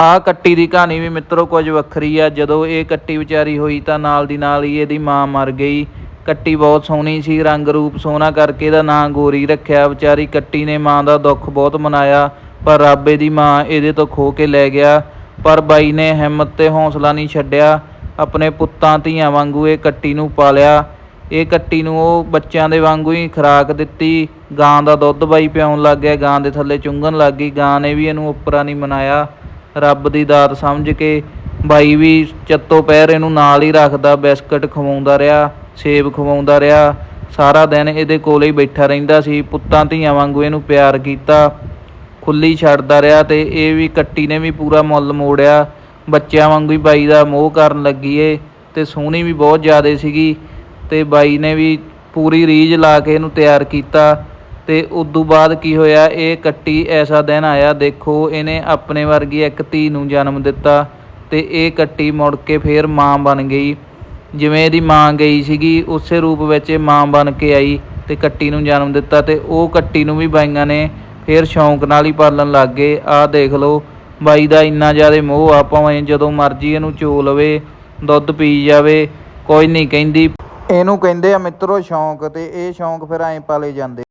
ਆਹ ਕੱਟੀ ਦੀ ਕਹਾਣੀ ਵੀ ਮਿੱਤਰੋ ਕੁਝ ਵੱਖਰੀ ਆ। ਜਦੋਂ ਇਹ ਕੱਟੀ ਵਿਚਾਰੀ ਹੋਈ ਤਾਂ ਨਾਲ ਦੀ ਨਾਲ ਹੀ ਇਹਦੀ ਮਾਂ ਮਰ ਗਈ। ਕੱਟੀ ਬਹੁਤ ਸੋਹਣੀ ਸੀ, ਰੰਗ ਰੂਪ ਸੋਹਣਾ ਕਰਕੇ ਇਹਦਾ ਨਾਂ ਗੋਰੀ ਰੱਖਿਆ। ਵਿਚਾਰੀ ਕੱਟੀ ਨੇ ਮਾਂ ਦਾ ਦੁੱਖ ਬਹੁਤ ਮਨਾਇਆ, ਪਰ ਰੱਬ ਇਹਦੀ ਮਾਂ ਇਹਦੇ ਤੋਂ ਖੋ ਕੇ ਲੈ ਗਿਆ। ਪਰ ਬਾਈ ਨੇ ਹਿੰਮਤ ਤੇ ਹੌਸਲਾ ਨਹੀਂ ਛੱਡਿਆ। ਆਪਣੇ ਪੁੱਤਾਂ ਧੀਆਂ ਵਾਂਗੂ ਇਹ ਕੱਟੀ ਨੂੰ ਪਾਲਿਆ। ਇਹ ਕੱਟੀ ਨੂੰ ਉਹ ਬੱਚਿਆਂ ਦੇ ਵਾਂਗੂ ਹੀ ਖੁਰਾਕ ਦਿੱਤੀ। ਗਾਂ ਦਾ ਦੁੱਧ ਬਾਈ ਪਿਆਉਣ ਲੱਗ ਗਿਆ। ਗਾਂ ਦੇ ਥੱਲੇ ਚੁੰਗਣ ਲੱਗ ਗਈ। ਗਾਂ ਨੇ ਵੀ ਇਹਨੂੰ ਉੱਪਰਾਂ ਨਹੀਂ ਮਨਾਇਆ। ਰੱਬ ਦੀ ਦਾਤ ਸਮਝ ਕੇ ਬਾਈ ਵੀ ਚੱਤੋ ਪੈਰ ਇਹਨੂੰ ਨਾਲ ਹੀ ਰੱਖਦਾ, ਬਿਸਕਟ ਖਵਾਉਂਦਾ ਰਿਹਾ, ਸੇਬ ਖਵਾਉਂਦਾ ਰਿਹਾ। ਸਾਰਾ ਦਿਨ ਇਹਦੇ ਕੋਲੇ ਹੀ ਬੈਠਾ ਰਹਿੰਦਾ ਸੀ, ਪੁੱਤਾਂ ਧੀਆਂ ਵਾਂਗੂ ਇਹਨੂੰ ਪਿਆਰ ਕੀਤਾ। ਖੁੱਲੀ ਛੱਡਦਾ ਰਿਹਾ ਤੇ ਇਹ ਵੀ ਕੱਟੀ ਨੇ ਵੀ ਪੂਰਾ ਮੁੱਲ ਮੋੜਿਆ। ਬੱਚਿਆਂ ਵਾਂਗੂ ਹੀ ਬਾਈ ਦਾ ਮੋਹ ਕਰਨ ਲੱਗੀ ਏ ਤੇ ਸੋਹਣੀ ਵੀ ਬਹੁਤ ਜ਼ਿਆਦੇ ਸੀਗੀ ਤੇ ਬਾਈ ਨੇ ਵੀ ਪੂਰੀ ਰੀਝ ਲਾ ਕੇ ਇਹਨੂੰ ਤਿਆਰ ਕੀਤਾ। ਤੇ ਉਦੋਂ ਬਾਅਦ ਕੀ ਹੋਇਆ? ਇਹ ਕੱਟੀ ਐਸਾ ਦਿਨ ਆਇਆ, ਦੇਖੋ, ਇਹਨੇ ਆਪਣੇ ਵਰਗੀ ਇੱਕ ਧੀ ਨੂੰ ਜਨਮ ਦਿੱਤਾ ਤੇ ਇਹ ਕੱਟੀ ਮੁੜ ਕੇ ਫੇਰ ਮਾਂ ਬਣ ਗਈ। ਜਿਵੇਂ ਇਹਦੀ ਮਾਂ ਗਈ ਸੀਗੀ, ਉਸੇ ਰੂਪ ਵਿੱਚ ਇਹ ਮਾਂ ਬਣ ਕੇ ਆਈ ਤੇ ਕੱਟੀ ਨੂੰ ਜਨਮ ਦਿੱਤਾ ਤੇ ਉਹ ਕੱਟੀ ਨੂੰ ਵੀ ਬਾਈਆਂ ਨੇ ਫੇਰ ਸ਼ੌਂਕ ਨਾਲ ਹੀ ਪਾਲਣ ਲੱਗ ਗਏ। ਆਹ ਦੇਖ ਲਓ, ਬਾਈ ਦਾ ਇੰਨਾ ਜ਼ਿਆਦਾ ਮੋਹ ਆ, ਭਾਵੇਂ ਜਦੋਂ ਮਰਜ਼ੀ ਇਹਨੂੰ ਚੋ ਲਵੇ, ਦੁੱਧ ਪੀ ਜਾਵੇ, ਕੋਈ ਨਹੀਂ ਕਹਿੰਦੀ। ਇਹਨੂੰ ਕਹਿੰਦੇ ਆ ਮਿੱਤਰੋ ਸ਼ੌਂਕ ਤੇ ਇਹ ਸ਼ੌਂਕ ਫਿਰ ਐਂ ਪਾਲੇ ਜਾਂਦੇ।